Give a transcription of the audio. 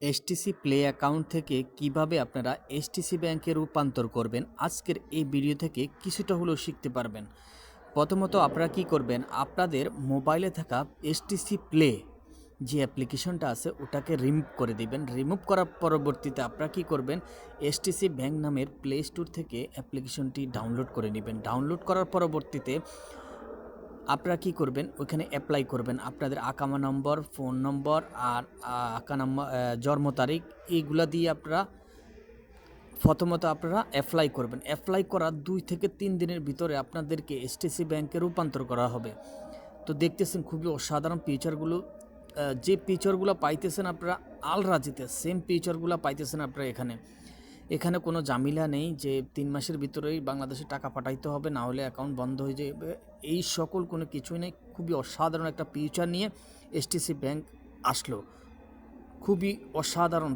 STC play account থেকে কীভাবে আপনারা এসটিসি ব্যাংকে রূপান্তর করবেন, আজকের এই ভিডিও থেকে কিছুটা হলেও শিখতে পারবেন। প্রথমত আপনারা কি করবেন, আপনাদের মোবাইলে থাকা এসটিসি প্লে যে অ্যাপ্লিকেশনটা আছে, ওটাকে রিমুভ করে দিবেন। রিমুভ করার পরবর্তীতে আপনারা কি করবেন, এসটিসি ব্যাংক নামের প্লে স্টোর থেকে অ্যাপ্লিকেশনটি ডাউনলোড করে নেবেন। ডাউনলোড করার পরবর্তীতে আপনারা কি করবেন? ওইখানে অ্যাপ্লাই করবেন। আপনাদের আকামা নম্বর ফোন নম্বর আর আকা নম্বর জন্ম তারিখ এইগুলা দিয়ে আপনারা প্রথমত আপনারা অ্যাপ্লাই করবেন। অ্যাপ্লাই করার দুই থেকে তিন দিনের ভিতরে আপনাদেরকে এসটিসি ব্যাংকে রূপান্তর করা হবে। তো দেখতেছেন খুবই অসাধারণ ফিচারগুলো যে ফিচারগুলো পাইতেছেন আপনারা আল রাজিতে সেম ফিচারগুলো পাইতেছেন আপনারা এখানে। এখানে কোনো জামিলা নেই যে তিন মাসের ভিতরেই বাংলাদেশে টাকা পাঠাইতে হবে, না হলে অ্যাকাউন্ট বন্ধ হয়ে যাবে এই সকল কোনো কিছুই নেই। খুবই অসাধারণ একটা ফিউচার নিয়ে এসটিসি ব্যাংক আসলো। খুবই অসাধারণ